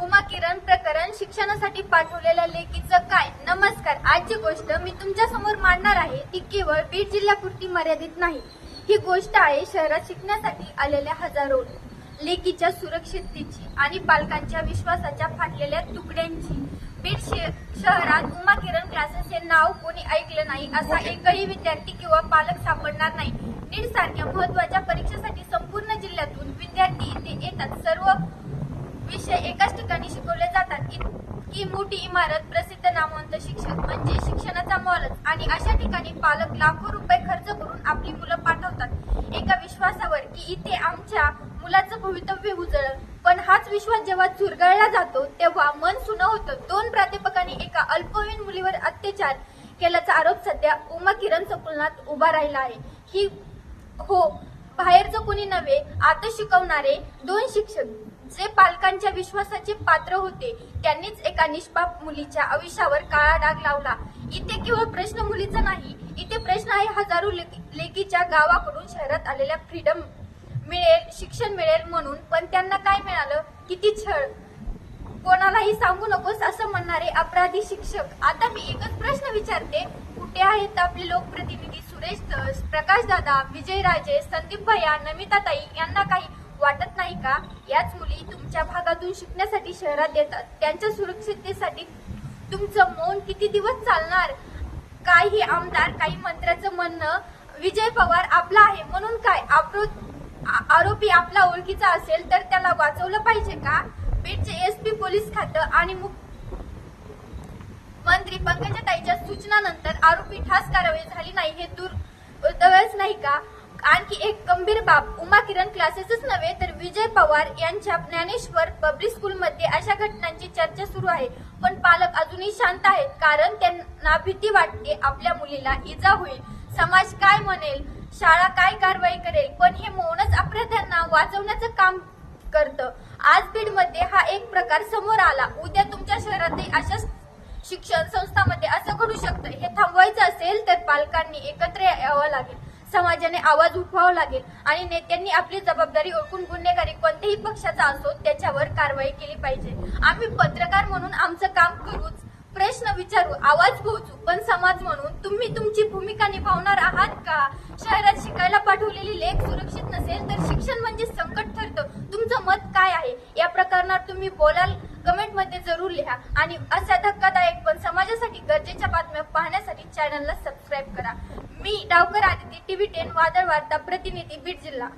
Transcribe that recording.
उमा किरण प्रकरण शिक्षणासाठी पाठवलेल्या लेखीचं काय? नमस्कार. आजची गोष्ट मी तुमच्यासमोर मांडणार आहे. ती केवळ बीड जिल्ह्यापुरती मर्यादित नाही. ही गोष्ट आहे शहरात शिकण्यासाठी आलेल्या हजारो लेकीच्या सुरक्षिततेची आणि पालकांच्या विश्वासाच्या फाटलेल्या तुकड्यांची. बीड शहरात उमा किरण क्लासेस हे नाव कोणी ऐकलं नाही असा एकही विद्यार्थी किंवा पालक सापडणार नाही. नीट सारख्या महत्त्वाच्या परीक्षेसाठी संपूर्ण जिल्ह्यातून विद्यार्थी इथे येतात सर्व विषय एकाच ठिकाणी शिकवले जातात इतकी मोठी इमारत प्रसिद्ध नामवंत शिक्षक म्हणजे शिक्षणाचा मॉलच. आणि अशा ठिकाणी पालक लाखो रुपये खर्च करून आपली मुलं पाठवतात. एका विश्वासावर की इथे आमच्या मुलाचं भवितव्य उजळल. पण हाच विश्वास जेव्हा चुरगळला जातो तेव्हा मन सुनं होतं. दोन प्राध्यापकांनी एका अल्पवयीन मुलीवर अत्याचार केल्याचा आरोप सध्या उमा किरण संकुलनात उभा राहिला आहे. ही हो बाहेरचं कुणी नव्हे आता शिकवणारे दोन शिक्षक. जे पालकांच्या विश्वासाचे पात्र होते त्यांनीच एका निष्पाप मुलीच्या आयुष्यावर काळा डाग लावला. इथे केवळ प्रश्न मुलीचा नाही इथे प्रश्न आहे हजारो लेकी- लेकीच्या गावाकडून शहरात आलेल्या फ्रीडम मिळेल शिक्षण मिळेल म्हणून. पण त्यांना काय मिळालं? किती छळ. कोणालाही सांगू नकोस असं म्हणणारे अपराधी शिक्षक. आता मी एकच प्रश्न विचारते. कुठे आहेत आपले लोकप्रतिनिधी सुरेश धस प्रकाश दादा विजय राजे संदीप भैया नमिता ताई यांना काही वाटत नाही का? याच मुली तुमच्या भागातून शिकण्यासाठी शहरात येतात. त्यांच्या सुरक्षिततेसाठी तुमचं मौन किती दिवस चालणार? काही आमदार काही मंत्र्याचं म्हणणं विजय पवार आपला आहे. म्हणून काय? आप्रो- आरोपी आपला ओळखीचा असेल तर त्याला वाचवलं पाहिजे का? बीडचे एसपी पोलीस खातं आणि मुख्य मंत्री पंकजाताईच्या सूचनानंतर आरोपी ठास कारवाई झाली नाही हे दुर्दैवच नाही का? आणखी एक गंभीर बाब उमा किरण क्लासेसच नव्हे तर विजय पवार यांच्या ज्ञानेश्वर पब्लिक स्कूलमध्ये अशा घटनांची चर्चा सुरू आहे. पण पालक अजूनही शांत आहेत कारण त्यांना भीती वाटते आपल्या मुलीला इजा होईल. समाज काय म्हणेल? शाळा काय कारवाई करेल? पण हे मौनच अपराध्यांना वाचवण्याचं काम करतं. आज बीडमध्ये हा एक प्रकार समोर आला. उद्या तुमच्या शहरातही अशाच शिक्षण संस्थांमध्ये असं घडू शकतं. हे थांबवायचं असेल तर पालकांनी एकत्र यावं लागेल. समाजाने आवाज उठवावा लागेल आणि नेत्यांनी आपली जबाबदारी ओळखून गुन्हेगारी कोणत्याही पक्षाचा असो त्याच्यावर कारवाई केली पाहिजे. आम्ही पत्रकार म्हणून आमचं काम करूच प्रश्न विचारू आवाज पोहोचू पण समाज म्हणून तुम्ही तुमची भूमिका निभावणार आहात का? शहरात शिकायला पाठवलेली लेख सुरक्षित नसेल तर शिक्षण म्हणजे संकट ठरतं. तुमचं मत काय आहे? या प्रकरणात तुम्ही बोलाल कमेंटमध्ये जरूर लिहा. आणि अशा धक्कादायक पण समाजासाठी गरजेच्या बातम्या पाहण्यासाठी चॅनलला सबस्क्राईब करा. मी डावकर आदिती टीव्ही टेन वादळ वार्ता प्रतिनिधी बीड जिल्हा.